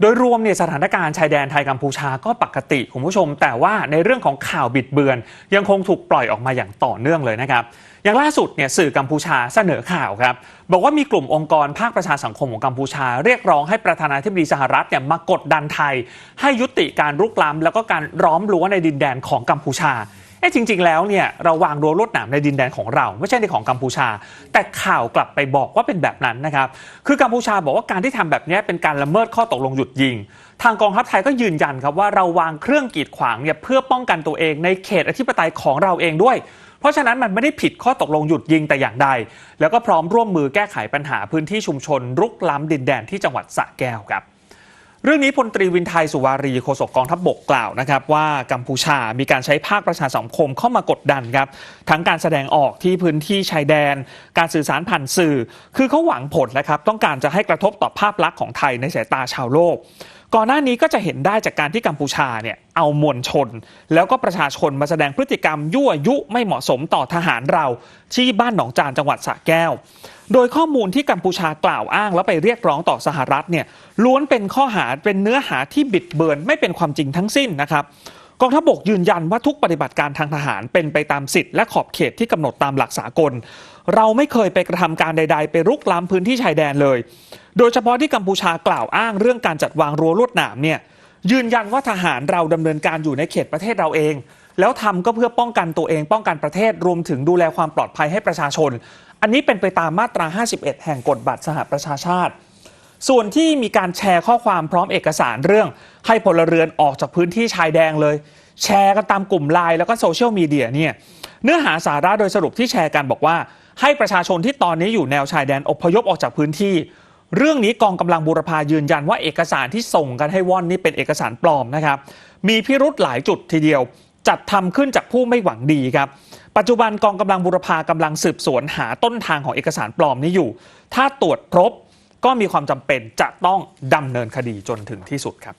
โดยรวมเนี่ยสถานการณ์ชายแดนไทยกัมพูชาก็ปกติคุณผู้ชม แต่ว่าในเรื่องของข่าวบิดเบือน ยังคงถูกปล่อยออกมาอย่างต่อเนื่องเลยนะครับ อย่างล่าสุดเนี่ยสื่อกัมพูชาเสนอข่าวครับ บอกว่ามีกลุ่มองค์กรภาคประชาสังคมของกัมพูชา เรียกร้องให้ประธานาธิบดีสหรัฐเนี่ยมากดดันไทย ให้ยุติการรุกล้ำแล้วก็การล้อมรั้วในดินแดนของกัมพูชา เอ๊ะจริง ๆ แล้วเนี่ยเราวางรั้วลวดหนามในดินแดนของเรา ไม่ใช่ในของกัมพูชา แต่ข่าวกลับไปบอกว่าเป็นแบบนั้นนะครับ คือกัมพูชาบอกว่าการที่ทำแบบนี้เป็นการละเมิดข้อตกลงหยุดยิง ทางกองทัพไทยก็ยืนยันครับว่าเราวางเครื่องกีดขวางเนี่ยเพื่อป้องกันตัวเองในเขตอธิปไตยของเราเองด้วยเพราะฉะนั้นมันไม่ได้ผิดข้อตกลงหยุดยิงแต่อย่างใด แล้วก็พร้อมร่วมมือแก้ไขปัญหาพื้นที่ชุมชน รุกล้ำดินแดนที่จังหวัดสระแก้วครับ เรื่องนี้พลตรีวินไทยสุวารีโฆษกกองทัพบบกกล่าวนะครับว่ากัมพูชามีการใช้ภาคประชาสังคมเข้ามากดดันครับทั้งการแสดงออกที่พื้นที่ชายแดน การสื่อสารผ่านสื่อ คือเขาหวังผลนะครับต้องการจะให้กระทบต่อภาพลักษณ์ของไทยในสายตาชาวโลก ก่อนหน้านี้ก็จะเห็นได้จากการที่กัมพูชาเนี่ยเอามวลชน แล้วก็ประชาชนมาแสดงพฤติกรรมยั่วยุไม่เหมาะสมต่อทหารเราที่บ้านหนองจานจังหวัดสระแก้ว โดยข้อมูลที่กัมพูชากล่าวอ้างแล้วไปเรียกร้องต่อสหรัฐเนี่ยล้วนเป็นข้อหาเป็นเนื้อหาที่บิดเบือนไม่เป็นความจริงทั้งสิ้นนะครับกองทัพบกยืนยันว่าทุกปฏิบัติการทางทหารเป็นไปตามสิทธิและขอบเขตที่กำหนดตามหลักสากล เราไม่เคยไปกระทำการใด ๆ ไปรุกล้ำพื้นที่ชายแดนเลย โดยเฉพาะที่กัมพูชากล่าวอ้างเรื่องการจัดวางรั้วลวดหนามเนี่ยยืนยันว่าทหารเราดำเนินการอยู่ในเขตประเทศเราเอง แล้วทำก็เพื่อป้องกันตัวเองป้องกันประเทศรวมถึงดูแลความปลอดภัยให้ประชาชน อันนี้เป็นไปตามมาตรา 51 แห่งกฎบัตรสหประชาชาติ ส่วนที่มีการแชร์ข้อความพร้อมเอกสารเรื่อง ให้พลเรือนออกจากพื้นที่ชายแดงเลย แชร์กันตามกลุ่มไลน์แล้วก็โซเชียลมีเดียเนี่ยเนื้อหาสาระโดยสรุปที่แชร์กันบอกว่า ให้ประชาชนที่ตอนนี้อยู่แนวชายแดนอพยพออกจากพื้นที่ เรื่องนี้กองกำลังบูรพายืนยันว่าเอกสารที่ส่งกันให้ว่อนนี่เป็นเอกสารปลอมนะครับ มีพิรุธหลายจุดทีเดียว จัดทำขึ้นจากผู้ไม่หวังดีครับ ปัจจุบันกองกำลังบูรพากำลังสืบสวนหาต้นทางของเอกสารปลอมนี้อยู่ ถ้าตรวจพบก็มีความจำเป็นจะต้องดำเนินคดีจนถึงที่สุดครับ